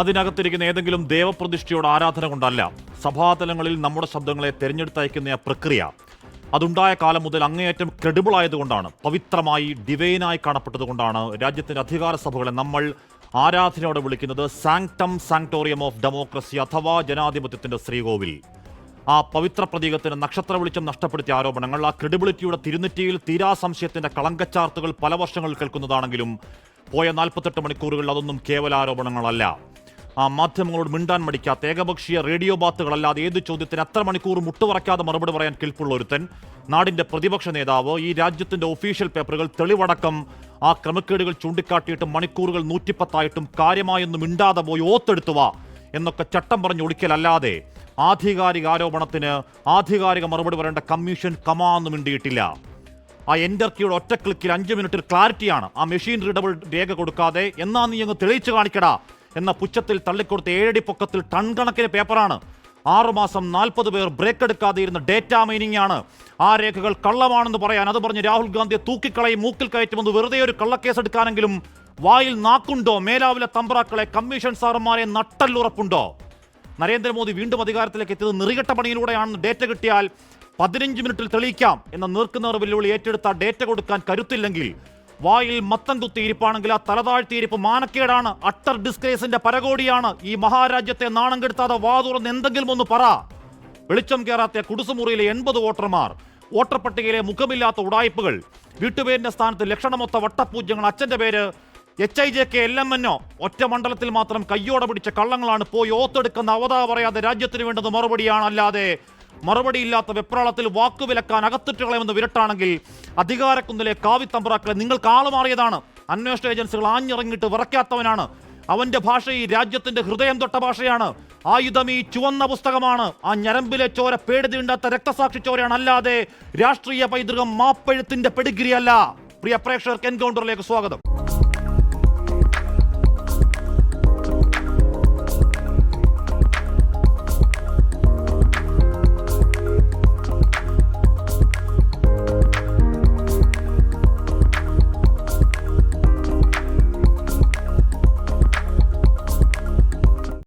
അതിനകത്തിരിക്കുന്ന ഏതെങ്കിലും ദേവപ്രതിഷ്ഠയുടെ ആരാധന കൊണ്ടല്ല. സഭാതലങ്ങളിൽ നമ്മുടെ ശബ്ദങ്ങളെ തെരഞ്ഞെടുത്തയക്കുന്ന പ്രക്രിയ. അതുണ്ടായ കാലം മുതൽ അങ്ങേയറ്റം ക്രെഡിബിൾ ആയതുകൊണ്ടാണ് പവിത്രമായി ഡിവൈനായി കാണപ്പെട്ടതുകൊണ്ടാണ് രാജ്യത്തിന്റെ അധികാര സഭകളെ നമ്മൾ ആരാധനയോടെ വിളിക്കുന്നത് സാങ്ക്ടം സാങ്ക്ടോറിയം ഓഫ് ഡെമോക്രസി അഥവാ ജനാധിപത്യത്തിന്റെ ശ്രീകോവിൽ. ആ പവിത്ര പ്രതീകത്തിന് നക്ഷത്ര വെളിച്ചം നഷ്ടപ്പെടുത്തിയ ആരോപണങ്ങൾ ആ ക്രെഡിബിലിറ്റിയുടെ തിരുനെറ്റിയിൽ തീരാ സംശയത്തിന്റെ കളങ്കച്ചാർത്തുകൾ പല വർഷങ്ങൾ കേൾക്കുന്നതാണെങ്കിലും പോയ നാൽപ്പത്തെട്ട് മണിക്കൂറുകളിൽ അതൊന്നും കേവല ആരോപണങ്ങളല്ല. ആ മാധ്യമങ്ങളോട് മിണ്ടാൻ മടിക്കാത്ത ഏകപക്ഷീയ റേഡിയോ ബാത്തുകളല്ലാതെ ഏത് ചോദ്യത്തിന് എത്ര മണിക്കൂർ മുട്ടുവറക്കാതെ മറുപടി പറയാൻ കെൽപ്പുള്ള ഒരുത്തൻ? നാടിന്റെ പ്രതിപക്ഷ നേതാവ് ഈ രാജ്യത്തിന്റെ ഒഫീഷ്യൽ പേപ്പറുകൾ തെളിവടക്കം ആ ക്രമക്കേടുകൾ ചൂണ്ടിക്കാട്ടിയിട്ടും മണിക്കൂറുകൾ നൂറ്റിപ്പത്തായിട്ടും കാര്യമായൊന്നും മിണ്ടാതെ പോയി ഓത്തെടുത്തുവാ എന്നൊക്കെ ചട്ടം പറഞ്ഞ് ഒടിക്കലല്ലാതെ ആധികാരിക ആരോപണത്തിന് ആധികാരിക മറുപടി പറയേണ്ട കമ്മീഷൻ കമാന്നും മിണ്ടിയിട്ടില്ല. ആ എന്റർ കീയുടെ ഒറ്റ ക്ലിക്കിൽ അഞ്ച് മിനിറ്റിൽ ക്ലാരിറ്റിയാണ് ആ മെഷീൻ റീഡബിൾ രേഖ കൊടുക്കാതെ എന്നാ നീ അങ്ങ് തെളിയിച്ചു കാണിക്കടാ? എന്ന പുച്ഛത്തിൽ തള്ളിക്കൊടുത്ത ഏഴടി പൊക്കത്തിൽ ടൺ കണക്കിന് പേപ്പറാണ് ആറുമാസം നാൽപ്പത് പേർ ബ്രേക്ക് എടുക്കാതെ ഇരുന്ന ഡേറ്റ മൈനിങ് ആണ് ആ രേഖകൾ കള്ളമാണെന്ന് പറയാൻ അത് പറഞ്ഞ് രാഹുൽ ഗാന്ധിയെ തൂക്കിക്കളയും മൂക്കിൽ കയറ്റുമെന്ന് വെറുതെ ഒരു കള്ളക്കേസ് എടുക്കാനെങ്കിലും വായിൽ നാക്കുണ്ടോ? മേലാവിലെ തമ്പ്രാക്കളെ കമ്മീഷൻ സാറന്മാരെ നട്ടല്ലുറപ്പുണ്ടോ? നരേന്ദ്രമോദി വീണ്ടും അധികാരത്തിലേക്ക് എത്തിയത് നിറികെട്ട പണിയിലൂടെയാണെന്ന് ഡേറ്റ കിട്ടിയാൽ പതിനഞ്ച് മിനിറ്റിൽ തെളിയിക്കാം എന്ന നീർക്കുന്നവർ വെല്ലുവിളി ഏറ്റെടുത്ത ഡേറ്റ കൊടുക്കാൻ കരുത്തില്ലെങ്കിൽ വായിൽ മത്തം കുത്തിയിരിപ്പാണെങ്കിൽ ആ തലതാഴ്ത്തിയിരിപ്പ് മാനക്കേടാണ്. അട്ടർ ഡിസ്ക്രേസിന്റെ പരകോടിയാണ്. ഈ മഹാരാജ്യത്തെ നാണം കെടുത്താതെ വാതുറന്ന് എന്തെങ്കിലും ഒന്ന് പറ. വെളിച്ചം കയറാത്ത കുടുസുമുറിയിലെ എൺപത് വോട്ടർമാർ വോട്ടർ പട്ടികയിലെ മുഖമില്ലാത്ത ഉടായ്പകൾ വീട്ടുപേരിന്റെ സ്ഥാനത്ത് ലക്ഷണമൊത്ത വട്ടപൂജ്യങ്ങൾ അച്ഛന്റെ പേര് H I J K L M എന്നോ ഒറ്റ മണ്ഡലത്തിൽ മാത്രം കയ്യോടെ പിടിച്ച കള്ളങ്ങളാണ് പോയി ഓത്തെടുക്കുന്ന അവതാ പറയാതെ രാജ്യത്തിന് വേണ്ടത് മറുപടിയാണ്. അല്ലാതെ മറുപടിയില്ലാത്ത വെപ്രാളത്തിൽ വാക്കുവിലക്കാൻ അകത്തിട്ട് കളയുമെന്ന് വിരട്ടാണെങ്കിൽ അധികാരക്കുന്നിലെ കാവിത്തമ്പ്രാക്കളെ നിങ്ങൾക്ക് ആളുമാറിയതാണ്. അന്വേഷണ ഏജൻസികൾ ആഞ്ഞിറങ്ങിയിട്ട് വിറയ്ക്കാത്തവനാണ്. അവന്റെ ഭാഷ ഈ രാജ്യത്തിന്റെ ഹൃദയം തൊട്ട ഭാഷയാണ്. ആയുധം ഈ ചുവന്ന പുസ്തകമാണ്. ആ ഞരമ്പിലെ ചോര പേടി തീണ്ടാത്ത രക്തസാക്ഷി ചോരയാണ്. അല്ലാതെ രാഷ്ട്രീയ പൈതൃകം മാപ്പഴുത്തിന്റെ പെടിഗിരി അല്ല പ്രിയ പ്രേക്ഷകർക്ക് എൻകൗണ്ടറിലേക്ക് സ്വാഗതം.